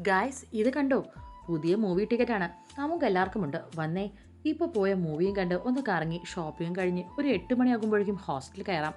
Guys ഇത് കണ്ടോ? പുതിയ മൂവി ടിക്കറ്റാണ് നമുക്ക് എല്ലാവർക്കും ഉണ്ട് വന്നേ ഇപ്പോൾ പോയ മൂവിയും കണ്ട് ഒന്ന് കറങ്ങി ഷോപ്പിംഗ് കഴിഞ്ഞ് ഒരു എട്ട് മണിയാകുമ്പോഴേക്കും ഹോസ്റ്റലിൽ കയറാം.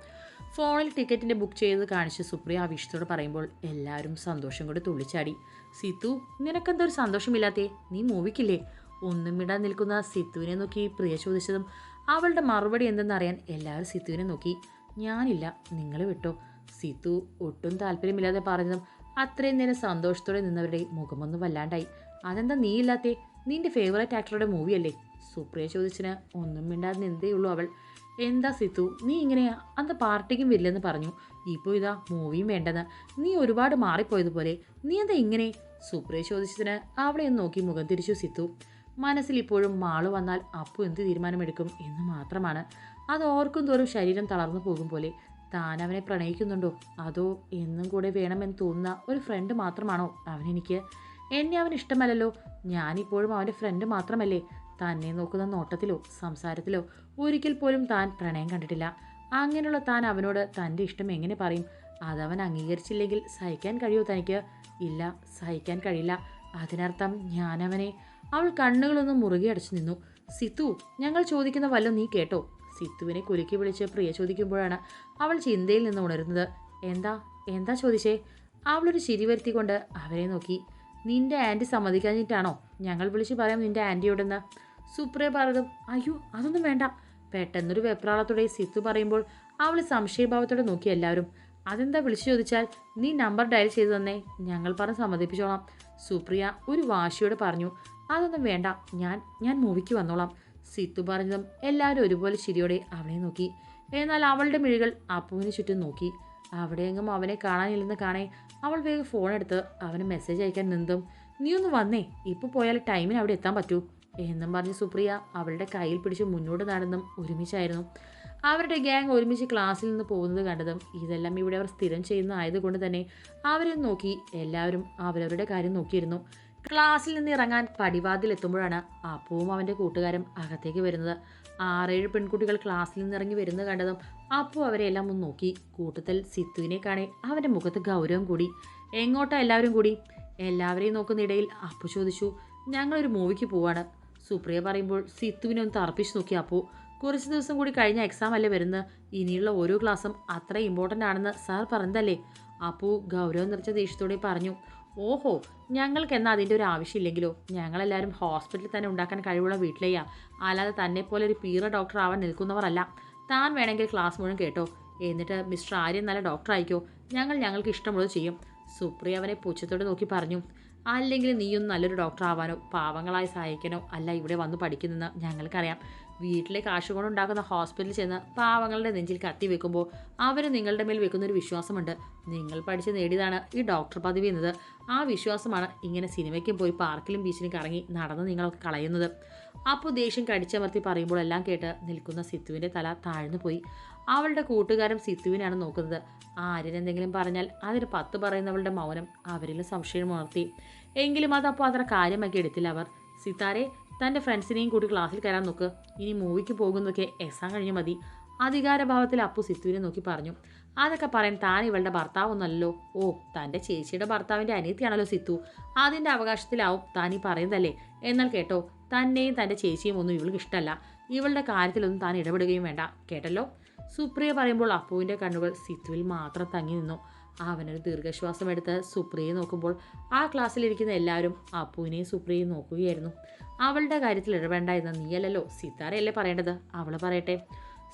ഫോണിൽ ടിക്കറ്റിന്റെ ബുക്ക് ചെയ്ത് കാണിച്ച് സുപ്രിയ ആവശ്യത്തോട് പറയുമ്പോൾ എല്ലാവരും സന്തോഷം കൊണ്ട് തുള്ളിച്ചാടി. സിത്തു നിനക്കെന്തോ ഒരു സന്തോഷമില്ലാത്തേ? നീ മൂവിക്കില്ലേ ഒന്നും ഇടാൻ നിൽക്കുന്ന സിത്തുവിനെ നോക്കി പ്രിയ ചോദിച്ചതും അവളുടെ മറുപടി എന്തെന്നറിയാൻ എല്ലാവരും സിത്തുവിനെ നോക്കി. ഞാനില്ല നിങ്ങൾ വിട്ടോ? സിത്തു ഒട്ടും താല്പര്യമില്ലാതെ പറഞ്ഞതും അത്രയും നേരം സന്തോഷത്തോടെ നിന്നവരുടെ മുഖമൊന്നും വല്ലാണ്ടായി. അതെന്താ നീ ഇല്ലാത്തേ? നിന്റെ ഫേവറേറ്റ് ആക്ടറുടെ മൂവിയല്ലേ സുപ്രിയ ചോദിച്ചിന്. ഒന്നും മിണ്ടാതെ നിന്നതേ ഉള്ളൂ അവൾ. എന്താ സിത്തു? നീ ഇങ്ങനെയാ അന്ന് പാർട്ടിക്കും വരില്ലെന്ന് പറഞ്ഞു. ഇപ്പോൾ ഇതാ മൂവിയും വേണ്ടെന്ന്. നീ ഒരുപാട് മാറിപ്പോയതുപോലെ. നീ എന്താ ഇങ്ങനെ? സുപ്രിയ ചോദിച്ചതിന് അവളെ ഒന്ന് നോക്കി മുഖം തിരിച്ചു. സിത്തു മനസ്സിൽ ഇപ്പോഴും മാൾ വന്നാൽ അപ്പു എന്ത് തീരുമാനമെടുക്കും എന്ന് മാത്രമാണ്. അത് ഓർക്കും തോറും ശരീരം തളർന്നു പോകും പോലെ. താൻ അവനെ പ്രണയിക്കുന്നുണ്ടോ? അതോ എന്നും കൂടെ വേണമെന്ന് തോന്നുന്ന ഒരു ഫ്രണ്ട് മാത്രമാണോ? അവനെനിക്ക് എന്നെ അവൻ ഇഷ്ടമല്ലല്ലോ. ഞാനിപ്പോഴും അവന്റെ ഫ്രണ്ട് മാത്രമല്ലേ. തന്നെ നോക്കുന്ന നോട്ടത്തിലോ സംസാരത്തിലോ ഒരിക്കൽ പോലും താൻ പ്രണയം കണ്ടിട്ടില്ല. അങ്ങനെയുള്ള താൻ അവനോട് തന്റെ ഇഷ്ടം എങ്ങനെ പറയും? അതവൻ അംഗീകരിച്ചില്ലെങ്കിൽ സഹിക്കാൻ കഴിയുമോ തനിക്ക്? ഇല്ല സഹിക്കാൻ കഴിയില്ല. അതിനർത്ഥം ഞാനവനെ അവൾ കണ്ണുകളൊന്നും മുറുകെ അടച്ചു നിന്നു. സിത്തു ഞങ്ങൾ ചോദിക്കുന്ന വല്ലതും നീ കേട്ടോ? സിത്തുവിനെ കുലുക്കി വിളിച്ച് പ്രിയ ചോദിക്കുമ്പോഴാണ് അവൾ ചിന്തയിൽ നിന്ന് ഉണരുന്നത്. എന്താ? എന്താ ചോദിച്ചേ? അവളൊരു ചിരി വരുത്തിക്കൊണ്ട് അവരെ നോക്കി. നിന്റെ ആന്റി സമ്മതിക്കാഞ്ഞിട്ടാണോ? ഞങ്ങൾ വിളിച്ച് പറയാം നിന്റെ ആന്റിയോടെന്ന് സുപ്രിയ പറഞ്ഞതും അയ്യോ അതൊന്നും വേണ്ട. പെട്ടെന്നൊരു വെപ്രാളത്തോടെ സിത്തു പറയുമ്പോൾ അവൾ സംശയഭാവത്തോടെ നോക്കി എല്ലാവരും. അതെന്താ വിളിച്ചു ചോദിച്ചാൽ നീ നമ്പർ ഡയൽ ചെയ്തു തന്നെ ഞങ്ങൾ പറഞ്ഞ് സമ്മതിപ്പിച്ചോളാം. സുപ്രിയ ഒരു വാശിയോട് പറഞ്ഞു അതൊന്നും വേണ്ട ഞാൻ ഞാൻ മൂവിക്ക് വന്നോളാം. സിത്തു പറഞ്ഞതും എല്ലാവരും ഒരുപോലെ ശരിയോടെ അവളെ നോക്കി. എന്നാൽ അവളുടെ മിഴികൾ അപ്പുവിന് ചുറ്റും നോക്കി. അവിടെയെങ്ങും അവനെ കാണാനില്ലെന്ന് കാണേ അവൾ വേഗം ഫോൺ എടുത്ത് അവന് മെസ്സേജ് അയക്കാൻ നിന്നും നീ ഒന്ന് വന്നേ ഇപ്പോൾ പോയാൽ ടൈമിന് അവിടെ എത്താൻ പറ്റൂ എന്നും പറഞ്ഞ് സുപ്രിയ അവളുടെ കയ്യിൽ പിടിച്ച് മുന്നോട്ട് നടന്നും ഒരുമിച്ചായിരുന്നു. അവരുടെ ഗ്യാങ് ഒരുമിച്ച് ക്ലാസ്സിൽ നിന്ന് പോകുന്നത് കണ്ടതും ഇതെല്ലാം ഇവിടെ അവർ സ്ഥിരം ചെയ്യുന്ന ആയതുകൊണ്ട് തന്നെ അവരെ നോക്കി എല്ലാവരും അവരവരുടെ കാര്യം നോക്കിയിരുന്നു. ക്ലാസ്സിൽ നിന്ന് ഇറങ്ങാൻ പടിവാതിൽ എത്തുമ്പോഴാണ് അപ്പുവും അവന്റെ കൂട്ടുകാരും അകത്തേക്ക് വരുന്നത്. ആറേഴ് പെൺകുട്ടികൾ ക്ലാസ്സിൽ നിന്ന് ഇറങ്ങി വരുന്നത് കണ്ടതും അപ്പു അവരെ എല്ലാം ഒന്ന് നോക്കി. കൂട്ടത്തിൽ സിത്തുവിനെ കാണേ അവന്റെ മുഖത്ത് ഗൗരവം കൂടി. എങ്ങോട്ടാ എല്ലാവരും കൂടി? എല്ലാവരെയും നോക്കുന്നിടയിൽ അപ്പു ചോദിച്ചു. ഞങ്ങളൊരു മൂവിക്ക് പോവാണ്. സുപ്രിയ പറയുമ്പോൾ സിത്തുവിനെ ഒന്ന് തർപ്പിച്ച് നോക്കി അപ്പു. കുറച്ച് ദിവസം കൂടി കഴിഞ്ഞ എക്സാം അല്ലേ വരുന്നത്. ഇനിയുള്ള ഓരോ ക്ലാസ്സും അത്ര ഇമ്പോർട്ടന്റ് ആണെന്ന് സാർ പറഞ്ഞതല്ലേ? അപ്പു ഗൗരവം നിറച്ച ദേഷ്യത്തോടെ പറഞ്ഞു. ഓഹോ ഞങ്ങൾക്ക് എന്നാൽ അതിന്റെ ഒരു ആവശ്യമില്ലെങ്കിലോ? ഞങ്ങളെല്ലാവരും ഹോസ്പിറ്റലിൽ തന്നെ ഉണ്ടാക്കാൻ കഴിവുള്ള വീട്ടിലെയാ. അല്ലാതെ തന്നെ പോലെ ഒരു പീറ ഡോക്ടർ ആവാൻ നിൽക്കുന്നവരല്ല. താൻ വേണമെങ്കിൽ ക്ലാസ് മുഴുവൻ കേട്ടോ. എന്നിട്ട് മിസ്റ്റർ ആര്യൻ നല്ല ഡോക്ടർ ആയിക്കോ. ഞങ്ങൾ ഞങ്ങൾക്ക് ഇഷ്ടമുള്ളത് ചെയ്യും. സുപ്രിയ അവനെ പൂച്ചത്തോട് നോക്കി പറഞ്ഞു. അല്ലെങ്കിൽ നീയൊന്നും നല്ലൊരു ഡോക്ടർ ആവാനോ പാവങ്ങളായി സഹായിക്കാനോ അല്ല ഇവിടെ വന്ന് പഠിക്കുന്നെന്ന് ഞങ്ങൾക്കറിയാം. വീട്ടിലെ കാശ് കൊണ്ടുണ്ടാക്കുന്ന ഹോസ്പിറ്റലിൽ ചെന്ന് പാവങ്ങളുടെ നെഞ്ചിൽ കത്തി വെക്കുമ്പോൾ അവർ നിങ്ങളുടെ മേൽ വെക്കുന്ന ഒരു വിശ്വാസമുണ്ട്. നിങ്ങൾ പഠിച്ച് നേടിയതാണ് ഈ ഡോക്ടർ പദവി എന്നത്. ആ വിശ്വാസമാണ് ഇങ്ങനെ സിനിമയ്ക്കും പോയി പാർക്കിലും ബീച്ചിലും കറങ്ങി നടന്ന് നിങ്ങളൊക്കെ കളയുന്നത്. അപ്പോൾ ദേഷ്യം കടിച്ചമർത്തി പറയുമ്പോൾ എല്ലാം കേട്ട് നിൽക്കുന്ന സിത്തുവിന്റെ തല താഴ്ന്നു പോയി. അവളുടെ കൂട്ടുകാരൻ സിത്തുവിനാണ് നോക്കുന്നത്. ആരിനെന്തെങ്കിലും പറഞ്ഞാൽ അതിന് പത്ത് പറയുന്നവളുടെ മൗനം അവരിലും സംശയം ഉണർത്തി. എങ്കിലും അതപ്പോൾ അത്ര കാര്യമാക്കി എടുത്തില്ല അവർ. സിത്താരെ തന്റെ ഫ്രണ്ട്സിനെയും കൂടി ക്ലാസ്സിൽ കയറാൻ നോക്ക്. ഇനി മൂവിക്ക് പോകുന്നതൊക്കെ എക്സാം കഴിഞ്ഞ് മതി. അധികാരഭാവത്തിൽ അപ്പു സിത്തുവിനെ നോക്കി പറഞ്ഞു. അതൊക്കെ പറയാൻ താൻ ഇവളുടെ ഭർത്താവൊന്നല്ലോ ഓ തന്റെ ചേച്ചിയുടെ ഭർത്താവിന്റെ അനിയത്തിയാണല്ലോ സിത്തു. അതിന്റെ അവകാശത്തിലാവും താൻ ഈ പറയുന്നതല്ലേ. എന്നാൽ കേട്ടോ തന്നെയും തന്റെ ചേച്ചിയും ഒന്നും ഇവൾക്ക് ഇഷ്ടമല്ല. ഇവളുടെ കാര്യത്തിലൊന്നും താൻ ഇടപെടുകയും വേണ്ട. കേട്ടല്ലോ? സുപ്രിയ പറയുമ്പോൾ അപ്പുവിന്റെ കണ്ണുകൾ സിത്തുവിൽ മാത്രം തങ്ങി നിന്നു. അവനൊരു ദീർഘശ്വാസം എടുത്ത് സുപ്രിയെ നോക്കുമ്പോൾ ആ ക്ലാസ്സിലിരിക്കുന്ന എല്ലാവരും അപ്പുവിനെയും സുപ്രിയയും നോക്കുകയായിരുന്നു. അവളുടെ കാര്യത്തിൽ ഇടപെടേണ്ട എന്ന് നീയല്ലല്ലോ സിത്താരയല്ലേ പറയേണ്ടത്? അവൾ പറയട്ടെ.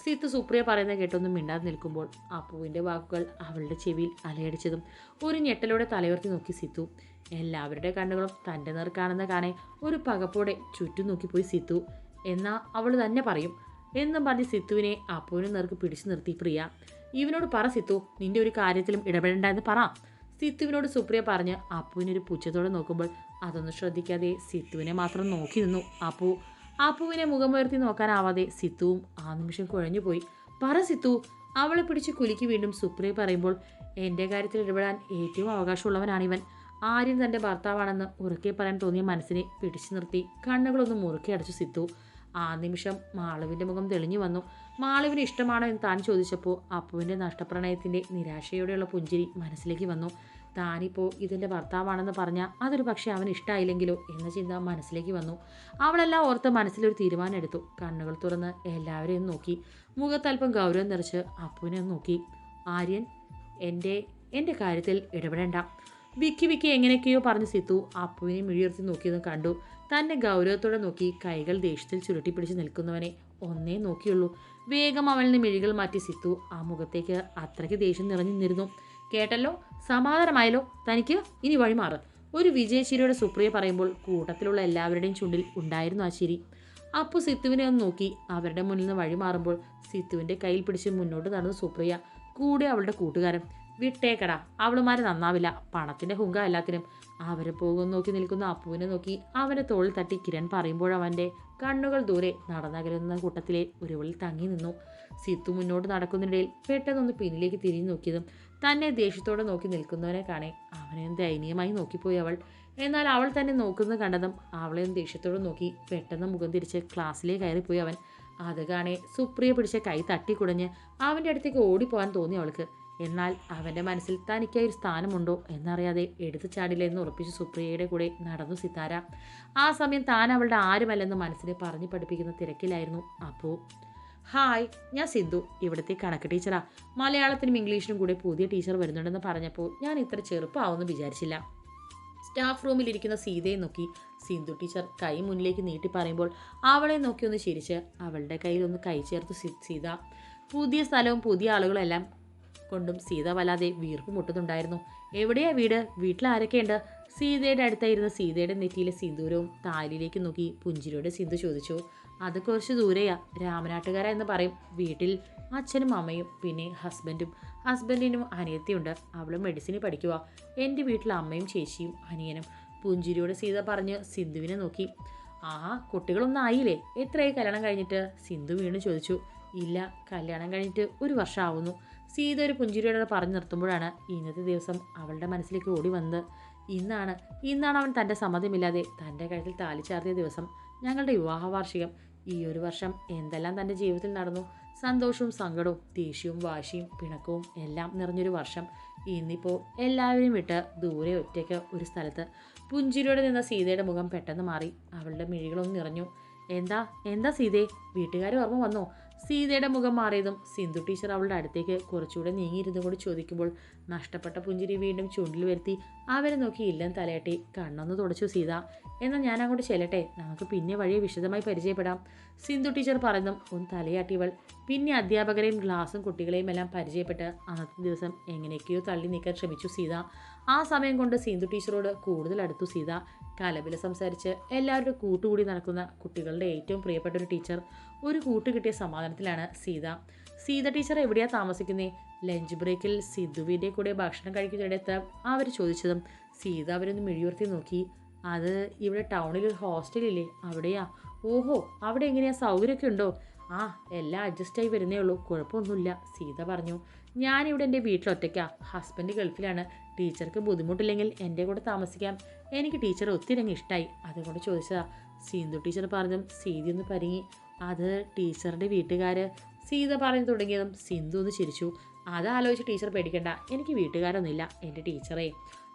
സിത്ത് സുപ്രിയ പറയുന്നത് കേട്ടൊന്നും മിണ്ടാതെ നിൽക്കുമ്പോൾ അപ്പുവിന്റെ വാക്കുകൾ അവളുടെ ചെവിയിൽ അലയടിച്ചതും ഒരു ഞെട്ടലോടെ തലയുർത്തി നോക്കി സിത്തു. എല്ലാവരുടെ കണ്ണുകളും തന്റെ നേർക്കാണെന്ന് കാണുന്ന കാണെ ഒരു പകപ്പോടെ ചുറ്റും നോക്കിപ്പോയി സിത്തു. എന്നാൽ അവൾ തന്നെ പറയും. എന്നും പറഞ്ഞ് സിത്തുവിനെ അപ്പുവിനും നേർക്ക് പിടിച്ചു നിർത്തി പ്രിയ. ഇവനോട് പറ സിത്തു നിന്റെ ഒരു കാര്യത്തിലും ഇടപെടേണ്ട എന്ന് പറ. സിത്തുവിനോട് സുപ്രിയ പറഞ്ഞ് അപ്പുവിനൊരു പുച്ഛത്തോടെ നോക്കുമ്പോൾ അതൊന്നും ശ്രദ്ധിക്കാതെ സിത്തുവിനെ മാത്രം നോക്കി നിന്നു. അപ്പു അപ്പുവിനെ മുഖമുയർത്തി നോക്കാനാവാതെ സിത്തുവും ആ നിമിഷം കുഴഞ്ഞുപോയി പറ സിത്തു അവളെ പിടിച്ച് കുലുക്കി വീണ്ടും സുപ്രിയ പറയുമ്പോൾ എന്റെ കാര്യത്തിൽ ഇടപെടാൻ ഏറ്റവും അവകാശമുള്ളവനാണിവൻ ആര്യൻ തന്റെ ഭർത്താവാണെന്ന് ഉറക്കെ പറയാൻ തോന്നിയ മനസ്സിനെ പിടിച്ചു നിർത്തി കണ്ണുകളൊന്നും മുറുക്കി അടച്ചു സിത്തു. ആ നിമിഷം മാളവിന്റെ മുഖം തെളിഞ്ഞു വന്നു. മാളവിന് ഇഷ്ടമാണോ എന്ന് താൻ ചോദിച്ചപ്പോൾ അപ്പുവിന്റെ നഷ്ടപ്രണയത്തിന്റെ നിരാശയോടെയുള്ള പുഞ്ചിരി മനസ്സിലേക്ക് വന്നു. താനിപ്പോൾ ഇതിന്റെ ഭർത്താവാണെന്ന് പറഞ്ഞാൽ അതൊരു പക്ഷേ അവൻ ഇഷ്ടമായില്ലെങ്കിലോ എന്ന ചിന്ത മനസ്സിലേക്ക് വന്നു. അവളെല്ലാം ഓർത്ത് മനസ്സിലൊരു തീരുമാനം എടുത്തു കണ്ണുകൾ തുറന്ന് എല്ലാവരെയും നോക്കി. മുഖത്തല്പം ഗൗരവം നിറച്ച് അപ്പുവിനെ നോക്കി. ആര്യൻ എന്റെ എന്റെ കാര്യത്തിൽ ഇടപെടേണ്ട. വിക്കി വിക്കി എങ്ങനെയൊക്കെയോ പറഞ്ഞ് സിത്തു അപ്പുവിനെ മിഴിയുർത്തി നോക്കിയതും കണ്ടു. തന്നെ ഗൗരവത്തോടെ നോക്കി കൈകൾ ദേഷ്യത്തിൽ ചുരുട്ടി ചുരുട്ടിപ്പിടിച്ച് നിൽക്കുന്നവനെ ഒന്നേ നോക്കിയുള്ളൂ. വേഗം അവളിന് മിഴികൾ മാറ്റി സിത്തു ആ മുഖത്തേക്ക് അത്രയ്ക്ക് ദേഷ്യം നിറഞ്ഞു നിന്നിരുന്നു. കേട്ടല്ലോ? സമാധാനമായല്ലോ? തനിക്ക് ഇനി വഴിമാറ്. ഒരു വിജയശിരിയുടെ സുപ്രിയ പറയുമ്പോൾ കൂട്ടത്തിലുള്ള എല്ലാവരുടെയും ചുണ്ടിൽ ഉണ്ടായിരുന്നു ആ ചിരി. അപ്പു സിത്തുവിനെ ഒന്ന് നോക്കി അവരുടെ മുന്നിൽ നിന്ന് വഴിമാറുമ്പോൾ സിത്തുവിന്റെ കയ്യിൽ പിടിച്ച് മുന്നോട്ട് നടന്നു സുപ്രിയ കൂടെ അവളുടെ കൂട്ടുകാരൻ. വിട്ടേക്കടാ. അവളുമാർ നന്നാവില്ല. പണത്തിന്റെ ഹുങ്ക എല്ലാത്തിനും. അവരെ പോകും നോക്കി നിൽക്കുന്ന അപ്പുവിനെ നോക്കി അവന്റെ തോളിൽ തട്ടി കിരൺ പറയുമ്പോഴവന്റെ കണ്ണുകൾ ദൂരെ നടന്നകലുന്ന കൂട്ടത്തിലെ ഒരുവളിൽ തങ്ങി നിന്നു. സിത്തു മുന്നോട്ട് നടക്കുന്നിടയിൽ പെട്ടെന്നൊന്ന് പിന്നിലേക്ക് തിരിഞ്ഞു നോക്കിയതും തന്നെ ദേഷ്യത്തോടെ നോക്കി നിൽക്കുന്നവനെ കാണേ അവനെ ദയനീയമായി നോക്കിപ്പോയി അവൾ. എന്നാൽ അവൾ തന്നെ നോക്കുന്നത് കണ്ടതും അവളെ ദേഷ്യത്തോടെ നോക്കി പെട്ടെന്ന് മുഖം തിരിച്ച് ക്ലാസ്സിലേക്ക് കയറിപ്പോയി അവൻ. അത് കാണേ സുപ്രിയ പിടിച്ച കൈ തട്ടിക്കുടഞ്ഞ് അവന്റെ അടുത്തേക്ക് ഓടിപ്പോകാൻ തോന്നി അവൾക്ക്. എന്നാൽ അവന്റെ മനസ്സിൽ തനിക്കായി ഒരു സ്ഥാനമുണ്ടോ എന്നറിയാതെ എടുത്തു ചാടില്ലെന്ന് ഉറപ്പിച്ച് സുപ്രിയയുടെ കൂടെ നടന്നു സിതാര. ആ സമയം താൻ അവളുടെ ആരുമല്ലെന്ന് മനസ്സിനെ പറഞ്ഞു പഠിപ്പിക്കുന്ന തിരക്കിലായിരുന്നു അപ്പോൾ ഹായ് ഞാൻ സിന്ധു ഇവിടുത്തെ കണക്ക് ടീച്ചറാ. മലയാളത്തിനും ഇംഗ്ലീഷിനും കൂടെ പുതിയ ടീച്ചർ വരുന്നുണ്ടെന്ന് പറഞ്ഞപ്പോൾ ഞാൻ ഇത്ര ചെറുപ്പമാവുമെന്ന് വിചാരിച്ചില്ല. സ്റ്റാഫ് റൂമിലിരിക്കുന്ന സീതയെ നോക്കി. സിന്ധു ടീച്ചർ കൈ മുന്നിലേക്ക് നീട്ടി പറയുമ്പോൾ അവളെ നോക്കി ഒന്ന് ചിരിച്ച് അവളുടെ കയ്യിൽ ഒന്ന് കൈ ചേർത്ത് സീത. പുതിയ സ്ഥലവും പുതിയ ആളുകളെല്ലാം കൊണ്ടും സീത വല്ലാതെ വീർപ്പ് മുട്ടുന്നുണ്ടായിരുന്നു. എവിടെയാ വീട്? വീട്ടിൽ ആരൊക്കെയുണ്ട് സീതയുടെ അടുത്തായിരുന്ന സീതയുടെ നെറ്റിയിലെ സിന്ദൂരവും താലിയിലേക്ക് നോക്കി പുഞ്ചിരിയോട് സിന്ധു ചോദിച്ചു. അത് കുറച്ച് ദൂരെയാ രാമനാട്ടുകാര എന്ന് പറയും. വീട്ടിൽ അച്ഛനും അമ്മയും പിന്നെ ഹസ്ബൻഡും. ഹസ്ബൻഡിനും അനിയത്തിയുണ്ട് അവൾ മെഡിസിന് പഠിക്കുക എന്റെ വീട്ടിൽ അമ്മയും ചേച്ചിയും അനിയനും. പുഞ്ചിരിയോട് സീത പറഞ്ഞ് സിന്ധുവിനെ നോക്കി. ആ കുട്ടികളൊന്നും ആയില്ലേ? എത്രയായി കല്യാണം കഴിഞ്ഞിട്ട്? സിന്ധു വീണ്ടും ചോദിച്ചു. ഇല്ല കല്യാണം കഴിഞ്ഞിട്ട് ഒരു വർഷം ആവുന്നു സീത ഒരു പുഞ്ചിരിയോടെ പറഞ്ഞു നിർത്തുമ്പോഴാണ് ഇന്നത്തെ ദിവസം അവളുടെ മനസ്സിലേക്ക് ഓടി വന്നത്. ഇന്നാണ് ഇന്നാണ് അവൻ തന്റെ സമ്മതമില്ലാതെ തന്റെ കഴുത്തിൽ താലി ചാർത്തിയ ദിവസം. ഞങ്ങളുടെ വിവാഹ വാർഷികം ഈ ഒരു വർഷം എന്തെല്ലാം തന്റെ ജീവിതത്തിൽ നടന്നു? സന്തോഷവും സങ്കടവും ദേഷ്യവും വാശിയും പിണക്കവും എല്ലാം നിറഞ്ഞൊരു വർഷം. ഇന്നിപ്പോൾ എല്ലാവരെയും വിട്ട് ദൂരെ ഒറ്റയ്ക്ക് ഒരു സ്ഥലത്ത്. പുഞ്ചിരിയോടെ നിന്ന സീതയുടെ മുഖം പെട്ടെന്ന് മാറി. അവളുടെ മിഴികളൊന്നും നിറഞ്ഞു. എന്താ എന്താ സീതേ? വീട്ടുകാർ ഓർമ്മ വന്നോ? സീതയുടെ മുഖം മാറിയതും സിന്ധു ടീച്ചർ അവളുടെ അടുത്തേക്ക് കുറച്ചുകൂടെ നീങ്ങിയിരുന്നു കൊണ്ട് ചോദിക്കുമ്പോൾ നഷ്ടപ്പെട്ട പുഞ്ചിരി വീണ്ടും ചുണ്ടിൽ വരുത്തി അവരെ നോക്കി ഇല്ലെന്ന് തലയട്ടി കണ്ണൊന്ന് തുടച്ചു സീത. എന്നാൽ ഞാൻ അങ്ങോട്ട് ചെല്ലട്ടെ? നമുക്ക് പിന്നെ വഴിയെ വിശദമായി പരിചയപ്പെടാം. സിന്ധു ടീച്ചർ പറയുന്നതും ഒന്ന് തലയാട്ടിയവൾ പിന്നെ അധ്യാപകരെയും ക്ലാസ്സും കുട്ടികളെയും എല്ലാം പരിചയപ്പെട്ട് അന്നത്തെ ദിവസം എങ്ങനെയൊക്കെയോ തള്ളി നീക്കാൻ ശ്രമിച്ചു സീത. ആ സമയം കൊണ്ട് സിന്ധു ടീച്ചറോട് കൂടുതൽ അടുത്തു സീത. കലബില സംസാരിച്ച് എല്ലാവരുടെ കൂട്ടുകൂടി നടക്കുന്ന കുട്ടികളുടെ ഏറ്റവും പ്രിയപ്പെട്ട ഒരു ടീച്ചർ ഒരു കൂട്ട് കിട്ടിയ സമാധാനത്തിലാണ് സീത. സീത ടീച്ചർ എവിടെയാണ് താമസിക്കുന്നത് ലഞ്ച് ബ്രേക്കിൽ സിദ്ധുവിന്റെ കൂടെ ഭക്ഷണം കഴിക്കുന്നിടത്ത് അവർ ചോദിച്ചതും സീത അവരൊന്ന് മിഴിയുർത്തി നോക്കി. അത് ഇവിടെ ടൗണിൽ ഒരു ഹോസ്റ്റലില്ലേ അവിടെയാ. ഓഹോ അവിടെ എങ്ങനെയാ? സൗകര്യമൊക്കെ ഉണ്ടോ? ആ എല്ലാം അഡ്ജസ്റ്റ് ആയി വരുന്നേ ഉള്ളൂ. കുഴപ്പമൊന്നുമില്ല. സീത പറഞ്ഞു ഞാനിവിടെ എന്റെ വീട്ടിൽ വീട്ടിലൊറ്റയ്ക്കാ ഹസ്ബൻഡ് ഗൾഫിലാണ്. ടീച്ചർക്ക് ബുദ്ധിമുട്ടില്ലെങ്കിൽ എന്റെ കൂടെ താമസിക്കാം. എനിക്ക് ടീച്ചർ ഒത്തിരി അങ്ങ് ഇഷ്ടമായി അതുകൊണ്ട് ചോദിച്ചതാ. സീന്തു ടീച്ചർ പറഞ്ഞതും സീതി ഒന്ന് പരിങ്ങി. അത് ടീച്ചറിന്റെ വീട്ടുകാർ സീത പറഞ്ഞു തുടങ്ങിയതും സിന്ധു ഒന്ന് ചിരിച്ചു. അതാലോചിച്ച് ടീച്ചർ പേടിക്കണ്ട. എനിക്ക് വീട്ടുകാരൊന്നുമില്ല. എന്റെ ടീച്ചറേ.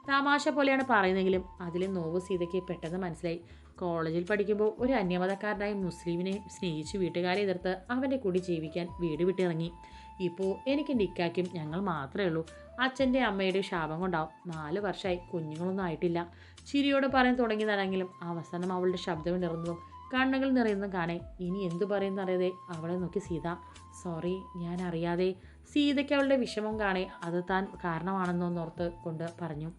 തമാശ പോലെയാണ് പറയുന്നതെങ്കിലും അതിലെ നോവ് സീതയ്ക്ക് പെട്ടെന്ന് മനസ്സിലായി. കോളേജിൽ പഠിക്കുമ്പോൾ ഒരു അന്യമതക്കാരനായ മുസ്ലിമിനെ സ്നേഹിച്ച് വീട്ടുകാരെ എതിർത്ത് അവന്റെ കൂടി ജീവിക്കാൻ വീട് വിട്ടിറങ്ങി. ഇപ്പോൾ എനിക്ക് നിക്കാക്കും ഞങ്ങൾ മാത്രമേ ഉള്ളൂ. അച്ഛന്റെ അമ്മയുടെ ശാപം കൊണ്ടാവും. നാല് വർഷമായി കുഞ്ഞുങ്ങളൊന്നും ആയിട്ടില്ല. ചിരിയോട് പറയാൻ തുടങ്ങിയതാണെങ്കിലും അവസാനം അവളുടെ ശബ്ദം നിറഞ്ഞതും കണ്ണുകൾ നിറയുന്നതും കാണേ ഇനി എന്തു പറയുന്നറിയാതെ അവളെ നോക്കി സീത സോറി ഞാൻ അറിയാതെ. സീതയ്ക്ക് അവളുടെ വിഷമം കാണേ അത് താൻ കാരണമാണെന്നോർത്ത് കൊണ്ട് പറഞ്ഞു.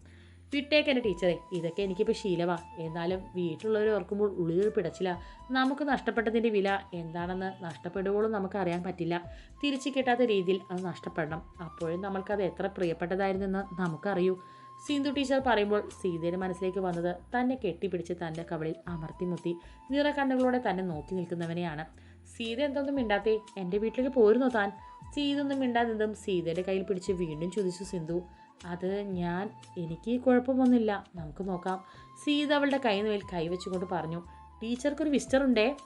വിട്ടേക്ക് എന്റെ ടീച്ചറെ. ഇതൊക്കെ എനിക്കിപ്പോൾ ശീലവാ. എന്നാലും വീട്ടിലുള്ളവർ ഓർക്കുമ്പോൾ ഉള്ളിൽ പിടച്ചില്ല നമുക്ക് നഷ്ടപ്പെട്ടതിന്റെ വില എന്താണെന്ന് നഷ്ടപ്പെടുമ്പോഴും നമുക്ക് അറിയാൻ പറ്റില്ല. തിരിച്ചു കിട്ടാത്ത രീതിയിൽ അത് നഷ്ടപ്പെടണം. അപ്പോഴും നമ്മൾക്കത് എത്ര പ്രിയപ്പെട്ടതായിരുന്നെന്ന് നമുക്കറിയൂ. സിന്ധു ടീച്ചർ പറയുമ്പോൾ സീതയുടെ മനസ്സിലേക്ക് വന്നത് തന്നെ കെട്ടിപ്പിടിച്ച് തന്റെ കവളിൽ അമർത്തിമുത്തി നിറക്കണ്ണുകളോടെ തന്നെ നോക്കി നിൽക്കുന്നവനെയാണ്. സീത എന്തൊന്നും മിണ്ടാത്തേ? എന്റെ വീട്ടിലേക്ക് പോരുന്നു താൻ? സീതൊന്നും മിണ്ടാതെന്തും സീതയുടെ കയ്യിൽ പിടിച്ച് വീണ്ടും ചോദിച്ചു സിന്ധു. അത് ഞാൻ എനിക്ക് കുഴപ്പമൊന്നുമില്ല. നമുക്ക് നോക്കാം. സീത അവളുടെ കൈനുവേൽ കൈവച്ചുകൊണ്ട് പറഞ്ഞു ടീച്ചർക്കൊരു വിസ്റ്റർ ഉണ്ടേ?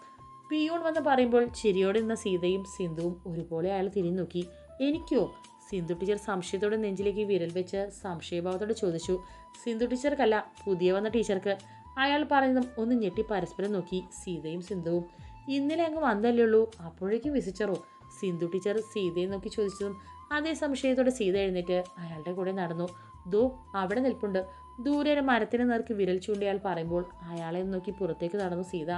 പിയൂൺ വന്ന് പറയുമ്പോൾ ചിരിയോടെ നിന്ന സീതയും സിന്ധുവും ഒരുപോലെ അയാൾ തിരിഞ്ഞു നോക്കി എനിക്കോ? സിന്ധു ടീച്ചർ സംശയത്തോടെ നെഞ്ചിലേക്ക് വിരൽ വെച്ച് സംശയഭാവത്തോടെ ചോദിച്ചു. സിന്ധു ടീച്ചർക്കല്ല പുതിയ വന്ന ടീച്ചർക്ക്. അയാൾ പറയുന്നതും ഒന്ന് ഞെട്ടി പരസ്പരം നോക്കി സീതയും സിന്ധുവും. ഇന്നലെ അങ്ങ് വന്നല്ലേ ഉള്ളൂ അപ്പോഴേക്കും വിസിച്ചറോ സിന്ധു ടീച്ചർ സീതയെ നോക്കി ചോദിച്ചതും അതേ സംശയത്തോടെ സീത എഴുന്നേറ്റ് അയാളുടെ കൂടെ നടന്നു. ദോ അവിടെ നിൽപ്പുണ്ട്. ദൂരെ ഒരു മരത്തിന് നേർക്ക് വിരൽ ചൂണ്ടിയാൽ പറയുമ്പോൾ അയാളെ നോക്കി പുറത്തേക്ക് നടന്നു സീത.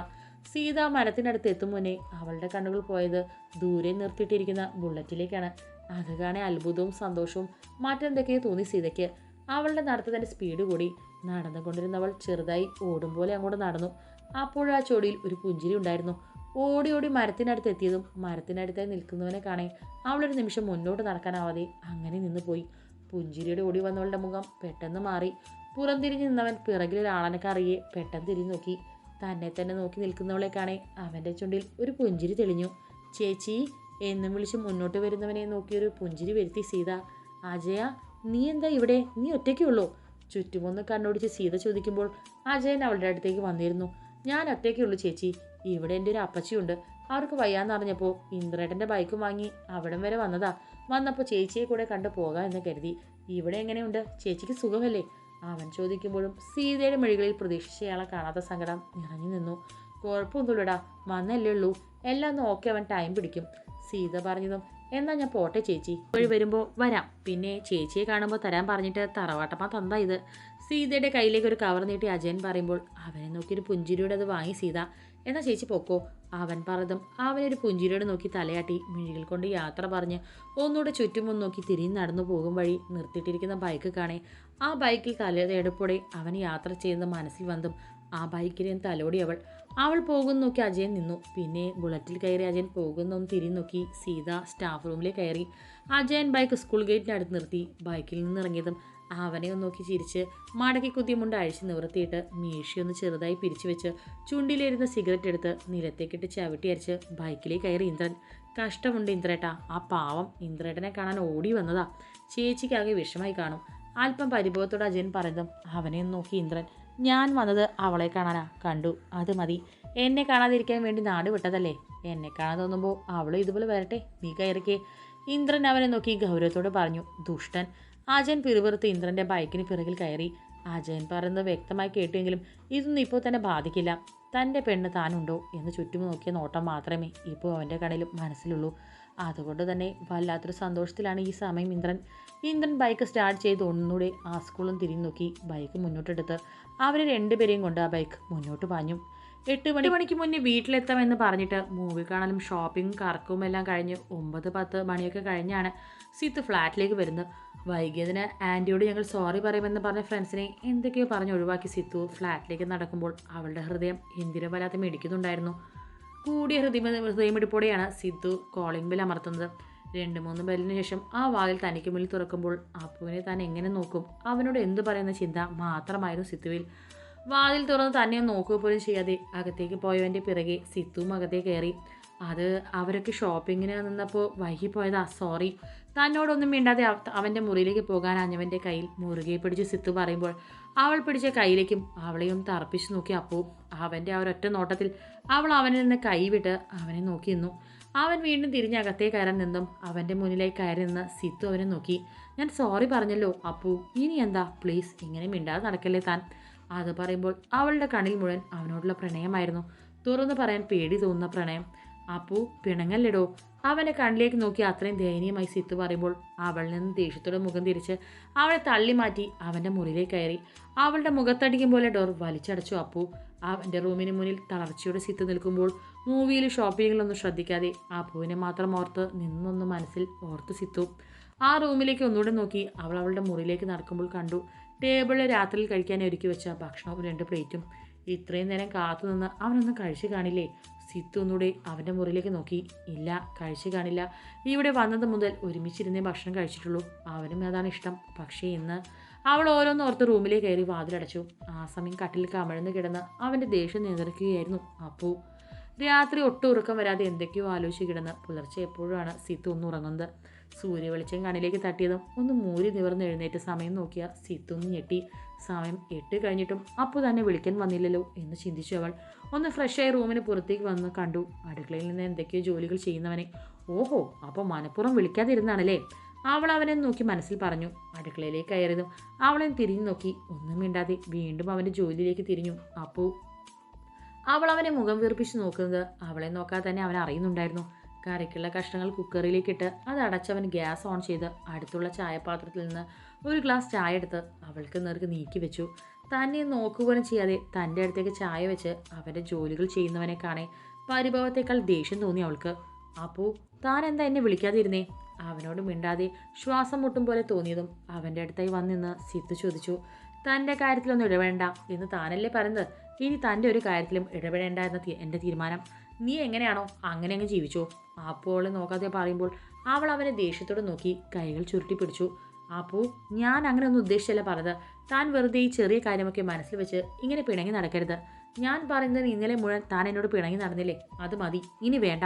സീത ആ മരത്തിനടുത്ത് എത്തും മുന്നേ അവളുടെ കണ്ണുകൾ പോയത് ദൂരെ നിർത്തിയിട്ടിരിക്കുന്ന ബുള്ളറ്റിലേക്കാണ്. അത് കാണെ അത്ഭുതവും സന്തോഷവും മറ്റെന്തൊക്കെയോ തോന്നി സീതയ്ക്ക്. അവളുടെ നടത്തത്തിന്റെ സ്പീഡ് കൂടി. നടന്നുകൊണ്ടിരുന്നവൾ ചെറുതായി ഓടും പോലെ അങ്ങോട്ട് നടന്നു. അപ്പോഴാ ചൊടിയിൽ ഒരു പുഞ്ചിരി ഉണ്ടായിരുന്നു. ഓടി ഓടി മരത്തിനടുത്ത് എത്തിയതും മരത്തിനടുത്തായി നിൽക്കുന്നവനെ കാണേ അവളൊരു നിമിഷം മുന്നോട്ട് നടക്കാനാവാതെ അങ്ങനെ നിന്ന് പോയി. പുഞ്ചിരിയുടെ ഓടി വന്നവളുടെ മുഖം പെട്ടെന്ന് മാറി. പുറം തിരിഞ്ഞ് നിന്നവൻ പിറകിലൊരാളനൊക്കെ അറിയെ പെട്ടെന്ന് തിരിഞ്ഞു നോക്കി. തന്നെ തന്നെ നോക്കി നിൽക്കുന്നവളെ കാണേ അവന്റെ ചുണ്ടിൽ ഒരു പുഞ്ചിരി തെളിഞ്ഞു. ചേച്ചി എന്നും വിളിച്ച് മുന്നോട്ട് വരുന്നവനെ നോക്കിയൊരു പുഞ്ചിരി വരുത്തി സീത. അജയ നീ എന്താ ഇവിടെ? നീ ഒറ്റയ്ക്കുള്ളൂ ചുറ്റുമൊന്ന് കണ്ണോടിച്ച് സീത ചോദിക്കുമ്പോൾ അജയൻ അവളുടെ അടുത്തേക്ക് വന്നിരുന്നു. ഞാൻ ഒറ്റയ്ക്കുള്ളൂ ചേച്ചി. ഇവിടെ എന്റെ ഒരു അപ്പച്ചിയുണ്ട്. അവർക്ക് വയ്യാന്നറിഞ്ഞപ്പോൾ ഇന്ദ്രേട്ടന്റെ ബൈക്കും വാങ്ങി അവിടം വരെ വന്നതാ. വന്നപ്പോൾ ചേച്ചിയെ കൂടെ കണ്ടു പോകാം എന്ന് കരുതി. ഇവിടെ എങ്ങനെയുണ്ട്? ചേച്ചിക്ക് സുഖമല്ലേ? അവൻ ചോദിക്കുമ്പോഴും സീതയുടെ മിഴികളിൽ പ്രതീക്ഷിച്ചയാളെ കാണാത്ത സങ്കടം നിറഞ്ഞു നിന്നു. കുഴപ്പമൊന്നുമില്ലടാ വന്നല്ലേ ഉള്ളൂ. എല്ലാം നോക്കി അവൻ ടൈം പിടിക്കും. സീത പറഞ്ഞതും എന്നാ ഞാൻ പോട്ടെ ചേച്ചി. വഴി വരുമ്പോൾ വരാം. പിന്നെ ചേച്ചിയെ കാണുമ്പോൾ തരാൻ പറഞ്ഞിട്ട് തറവാട്ടമ്മ തന്ന ഇത്. സീതയുടെ കയ്യിലേക്ക് ഒരു കവർ നീട്ടി അജയൻ പറയുമ്പോൾ അവനെ നോക്കിയൊരു പുഞ്ചിരിയോടെ അത് വാങ്ങി സീത. എന്നാ ചേച്ചി പൊക്കോ. അവൻ പറഞ്ഞതും അവനൊരു പുഞ്ചിരിയോട് നോക്കി തലയാട്ടി മിഴികൾ കൊണ്ട് യാത്ര പറഞ്ഞ് ഒന്നുകൂടെ ചുറ്റുമൊന്ന് നോക്കി തിരിഞ്ഞ് നടന്നു പോകും വഴി നിർത്തിയിട്ടിരിക്കുന്ന ബൈക്ക് കാണേ. ആ ബൈക്കിൽ തലയെടുപ്പോടെ അവൻ യാത്ര ചെയ്യുന്ന മനസ്സിൽ വന്നും ആ ബൈക്കിനെ തലോടി അവൾ. അവൾ പോകുന്ന നോക്കി അജയൻ നിന്നു. പിന്നെ ബുള്ളറ്റിൽ കയറി അജയൻ പോകുന്നൊന്ന് തിരിഞ്ഞു നോക്കി സീത സ്റ്റാഫ് റൂമിലേക്ക് കയറി. അജയൻ ബൈക്ക് സ്കൂൾ ഗേറ്റിന്റെ അടുത്ത് നിർത്തി. ബൈക്കിൽ നിന്ന് ഇറങ്ങിയതും അവനെ ഒന്ന് നോക്കി ചിരിച്ച് മടക്കി കുത്തിമുണ്ട് അഴിച്ച് നിവർത്തിയിട്ട് മീശയൊന്ന് ചെറുതായി പിരിച്ചു വെച്ച് ചുണ്ടിലിരുന്ന സിഗരറ്റ് എടുത്ത് നിലത്തേക്കിട്ട് ചവിട്ടി അരിച്ച് ബൈക്കിലേക്ക് കയറി ഇന്ദ്രൻ. കഷ്ടമുണ്ട് ഇന്ദ്രേട്ടാ. ആ പാവം ഇന്ദ്രേട്ടനെ കാണാൻ ഓടി വന്നതാ. ചേച്ചിക്കാകെ വിഷമായി കാണും. അല്പം പരിഭവത്തോടെ അജയൻ പറഞ്ഞതും അവനെ നോക്കി ഇന്ദ്രൻ. ഞാൻ വന്നത് അവളെ കാണാനാ. കണ്ടു. അത് മതി. എന്നെ കാണാതിരിക്കാൻ വേണ്ടി നാട് വിട്ടതല്ലേ? എന്നെ കാണാൻ തോന്നുമ്പോൾ അവളും ഇതുപോലെ വരട്ടെ? നീ കയറിക്കേ. ഇന്ദ്രൻ അവനെ നോക്കി ഗൗരവത്തോട് പറഞ്ഞു ദുഷ്ടൻ. അജയൻ പിറുപിറുത്ത് ഇന്ദ്രന്റെ ബൈക്കിന് പിറകിൽ കയറി. അജയൻ പറയുന്നത് വ്യക്തമായി കേട്ടുവെങ്കിലും ഇതൊന്നും ഇപ്പോൾ തന്നെ ബാധിക്കില്ല. തന്റെ പെണ്ണ് താനുണ്ടോ എന്ന് ചുറ്റും നോക്കിയ നോട്ടം മാത്രമേ ഇപ്പോൾ അവന്റെ കണ്ണിലും മനസ്സിലുള്ളൂ. അതുകൊണ്ട് തന്നെ വല്ലാത്തൊരു സന്തോഷത്തിലാണ് ഈ സമയം ഇന്ദ്രൻ. ഇന്ദ്രൻ ബൈക്ക് സ്റ്റാർട്ട് ചെയ്ത് ഒന്നുകൂടെ ആ സ്കൂളും തിരിഞ്ഞു നോക്കി ബൈക്ക് മുന്നോട്ടെടുത്ത്. അവരെ രണ്ടുപേരെയും കൊണ്ട് ആ ബൈക്ക് മുന്നോട്ട് പാഞ്ഞു. എട്ട് മണി മണിക്ക് മുന്നേ വീട്ടിലെത്താമെന്ന് പറഞ്ഞിട്ട് മൂവി കാണലും ഷോപ്പിംഗ് കറക്കവും എല്ലാം കഴിഞ്ഞ് ഒമ്പത് പത്ത് മണിയൊക്കെ കഴിഞ്ഞാണ് സീത്ത് ഫ്ലാറ്റിലേക്ക് വരുന്നത്. വൈകിയതിന് ആന്റിയോട് ഞങ്ങൾ സോറി പറയുമെന്ന് പറഞ്ഞ ഫ്രണ്ട്സിനെ എന്തൊക്കെയോ പറഞ്ഞ് ഒഴിവാക്കി സിത്തു ഫ്ലാറ്റിലേക്ക് നടക്കുമ്പോൾ അവളുടെ ഹൃദയം എന്തിനും വല്ലാത്ത മിടിക്കുന്നുണ്ടായിരുന്നു. കൂടിയ ഹൃദയ ഹൃദയമിടിപ്പോടെയാണ് സിത്തു കോളിംഗ് ബെൽ അമർത്തുന്നത്. രണ്ട് മൂന്ന് ബെല്ലിന് ശേഷം ആ വാതിൽ തനിക്ക് മുന്നിൽ തുറക്കുമ്പോൾ അപ്പുവിനെ താൻ എങ്ങനെ നോക്കും? അവനോട് എന്തു പറയുന്ന ചിന്ത മാത്രമായിരുന്നു സിത്തുവിൽ. വാതിൽ തുറന്ന് തന്നെ നോക്കുക പോലും ചെയ്യാതെ അകത്തേക്ക് പോയവന്റെ പിറകെ സിത്തുവും അകത്തേ കയറി. അത് അവരൊക്കെ ഷോപ്പിങ്ങിന് നിന്നപ്പോൾ വൈകിപ്പോയതാ സോറി തന്നോടൊന്നും മിണ്ടാതെ അവ- അവന്റെ മുറിയിലേക്ക് പോകാൻ അഞ്ഞവന്റെ കയ്യിൽ മുറുകെ പിടിച്ച് സിത്തു പറയുമ്പോൾ അവൾ പിടിച്ച കയ്യിലേക്കും അവളെയും തറപ്പിച്ച് നോക്കി. അപ്പോൾ അവന്റെ ആ ഒരൊറ്റ നോട്ടത്തിൽ അവൾ അവനിൽ നിന്ന് കൈവിട്ട് അവനെ നോക്കി നിന്നു. അവൻ വീണ്ടും തിരിഞ്ഞ് അകത്തേ കയറാൻ നിന്നും അവന്റെ മുന്നിലേക്ക് കയറി നിന്ന് സിത്തു അവനെ നോക്കി. ഞാൻ സോറി പറഞ്ഞല്ലോ അപ്പൂ ഇനി എന്താ? പ്ലീസ് ഇങ്ങനെ മിണ്ടാതെ നടക്കല്ലേ താൻ? അത് പറയുമ്പോൾ അവളുടെ കണിൽ മുഴുവൻ അവനോടുള്ള പ്രണയമായിരുന്നു. തുറന്നു പറയാൻ പേടി തോന്നുന്ന പ്രണയം. അപ്പു പിണങ്ങല്ലിടോ? അവന്റെ കണ്ണിലേക്ക് നോക്കി അത്രയും ദയനീയമായി സിത്തു പറയുമ്പോൾ അവളിൽ നിന്ന് ദേഷ്യത്തോടെ മുഖം തിരിച്ച് അവളെ തള്ളി മാറ്റി അവന്റെ മുറിയിലേക്ക് കയറി. അവളുടെ മുഖത്തടിക്കും പോലെ ഡോർ വലിച്ചടച്ചു അപ്പു. അവന്റെ റൂമിന് മുന്നിൽ തളർച്ചയോടെ സിത്ത് നിൽക്കുമ്പോൾ മൂവിയിൽ ഷോപ്പിങ്ങിലൊന്നും ശ്രദ്ധിക്കാതെ അപ്പുവിനെ മാത്രം ഓർത്ത് നിന്നൊന്ന് മനസ്സിൽ ഓർത്ത് സിത്തു. ആ റൂമിലേക്ക് ഒന്നുകൂടെ നോക്കി അവൾ അവളുടെ മുറിയിലേക്ക് നടക്കുമ്പോൾ കണ്ടു. ടേബിളിൽ രാത്രിയിൽ കഴിക്കാൻ ഒരുക്കി വെച്ച ഭക്ഷണവും രണ്ട് പ്ലേറ്റും ഇത്രയും നേരം കാത്തു നിന്ന് അവനൊന്നും കഴിച്ചു കാണില്ലേ? സിത്തു ഒന്നുകൂടി അവന്റെ മുറിയിലേക്ക് നോക്കി. ഇല്ല കഴിച്ചു കാണില്ല. ഇവിടെ വന്നത് മുതൽ ഒരുമിച്ചിരുന്നേ ഭക്ഷണം കഴിച്ചിട്ടുള്ളൂ. അവനും അതാണ് ഇഷ്ടം. പക്ഷേ ഇന്ന് അവൾ ഓരോന്ന് ഓർത്ത് റൂമിലേക്ക് കയറി വാതിലടച്ചു. ആ സമയം കട്ടിൽ കമഴ്ന്ന് കിടന്ന് അവന്റെ ദേഷ്യം നിയന്ത്രിക്കുകയായിരുന്നു അപ്പോൾ രാത്രി ഒട്ടും ഉറക്കം വരാതെ എന്തൊക്കെയോ ആലോചിച്ച് കിടന്ന് പുലർച്ചെ എപ്പോഴാണ് സിത്തു ഒന്ന് ഉറങ്ങുന്നത്? സൂര്യവെളിച്ചം കണ്ണിലേക്ക് തട്ടിയതും ഒന്ന് മൂരി നിവർന്ന് എഴുന്നേറ്റ് സമയം നോക്കിയ സിത്തുന്ന് ഞെട്ടി. സമയം എട്ട് കഴിഞ്ഞിട്ടും അപ്പോൾ തന്നെ വിളിക്കാൻ വന്നില്ലല്ലോ എന്ന് ചിന്തിച്ചു അവൾ. ഒന്ന് ഫ്രഷായി റൂമിന് പുറത്തേക്ക് വന്ന് കണ്ടു. അടുക്കളയിൽ നിന്ന് എന്തൊക്കെയോ ജോലികൾ ചെയ്യുന്നവനെ. ഓഹോ അപ്പോൾ മനഃപ്പുറം വിളിക്കാതിരുന്നാണല്ലേ? അവൾ അവനെ നോക്കി മനസ്സിൽ പറഞ്ഞു. അടുക്കളയിലേക്ക് കയറിയതും അവളെ തിരിഞ്ഞു നോക്കി. ഒന്നും മിണ്ടാതെ വീണ്ടും അവന്റെ ജോലിയിലേക്ക് തിരിഞ്ഞു. അപ്പോൾ അവൾ അവനെ മുഖം വീർപ്പിച്ച് നോക്കുന്നത് അവളെ നോക്കാതെ തന്നെ അവൻ അറിയുന്നുണ്ടായിരുന്നു. കറിക്കുള്ള കഷ്ണങ്ങൾ കുക്കറിലേക്കിട്ട് അത് അടച്ചവൻ ഗ്യാസ് ഓൺ ചെയ്ത് അടുത്തുള്ള ചായപാത്രത്തിൽ നിന്ന് ഒരു ഗ്ലാസ് ചായ എടുത്ത് അവൾക്ക് നേർക്ക് നീക്കി വെച്ചു. തന്നെ നോക്കുപോലും ചെയ്യാതെ തന്റെ അടുത്തേക്ക് ചായ വെച്ച് അവന്റെ ജോലികൾ ചെയ്യുന്നവനെ കാണേ പരിഭവത്തേക്കാൾ ദേഷ്യം തോന്നി അവൾക്ക്. അപ്പോൾ താൻ എന്താ എന്നെ വിളിക്കാതിരുന്നേ? അവനോട് മിണ്ടാതെ ശ്വാസം മുട്ടും പോലെ തോന്നിയതും അവന്റെ അടുത്തായി വന്നിന്ന് സിത്ത് ചോദിച്ചു. തന്റെ കാര്യത്തിലൊന്നും ഇടപെടേണ്ട എന്ന് താനല്ലേ പറയുന്നത് ഇനി തന്റെ ഒരു കാര്യത്തിലും ഇടപെടേണ്ട എന്ന എന്റെ തീരുമാനം. നീ എങ്ങനെയാണോ അങ്ങനെ അങ്ങ് ജീവിച്ചോ? അപ്പോൾ നോക്കാതെ പറയുമ്പോൾ അവൾ അവനെ ദേഷ്യത്തോടെ നോക്കി കൈകൾ ചുരുട്ടി പിടിച്ചു. അപ്പോ ഞാൻ അങ്ങനെ ഒന്നും ഉദ്ദേശിച്ചല്ല പറഞ്ഞത്. താൻ വെറുതെ ഈ ചെറിയ കാര്യമൊക്കെ മനസ്സിൽ വെച്ച് ഇങ്ങനെ പിണങ്ങി നടക്കരുത്. ഞാൻ പറയുന്നത് ഇന്നലെ മുഴുവൻ താൻ എന്നോട് പിണങ്ങി നടന്നില്ലേ? അത് മതി. ഇനി വേണ്ട.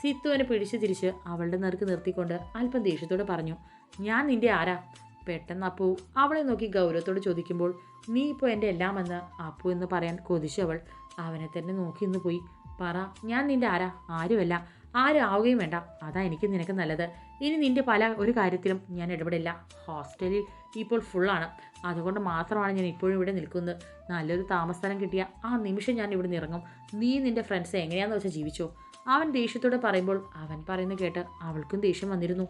സിത്തുവിനെ പിടിച്ചു തിരിച്ച് അവളുടെ നേർക്ക് നിർത്തിക്കൊണ്ട് അല്പം ദേഷ്യത്തോടെ പറഞ്ഞു. ഞാൻ നിന്റെ ആരാ? പെട്ടെന്ന് അപ്പു. അവളെ നോക്കി ഗൗരവത്തോട് ചോദിക്കുമ്പോൾ നീ ഇപ്പോൾ എന്റെ എല്ലാമെന്ന്? അപ്പു എന്ന് പറയാൻ കൊതിച്ചവൾ അവനെ തന്നെ നോക്കി ഇന്ന് പോയി. പറ ഞാൻ നിന്റെ ആരാ? ആരുമല്ല. ആരും ആവുകയും വേണ്ട. അതാ എനിക്ക് നിനക്ക് നല്ലത്. ഇനി നിന്റെ പല ഒരു കാര്യത്തിലും ഞാൻ ഇടപെടില്ല. ഹോസ്റ്റലിൽ ഇപ്പോൾ ഫുള്ളാണ് അതുകൊണ്ട് മാത്രമാണ് ഞാൻ ഇപ്പോഴും ഇവിടെ നിൽക്കുന്നത്. നല്ലൊരു താമസസ്ഥലം കിട്ടിയ ആ നിമിഷം ഞാൻ ഇവിടെ ഇറങ്ങും നീ നിന്റെ ഫ്രണ്ട്സ് എങ്ങനെയാണെന്ന് വെച്ചാൽ ജീവിച്ചോ? അവൻ ദേഷ്യത്തോടെ പറയുമ്പോൾ അവൻ പറയുന്നത് കേട്ട് അവൾക്കും ദേഷ്യം വന്നിരുന്നു.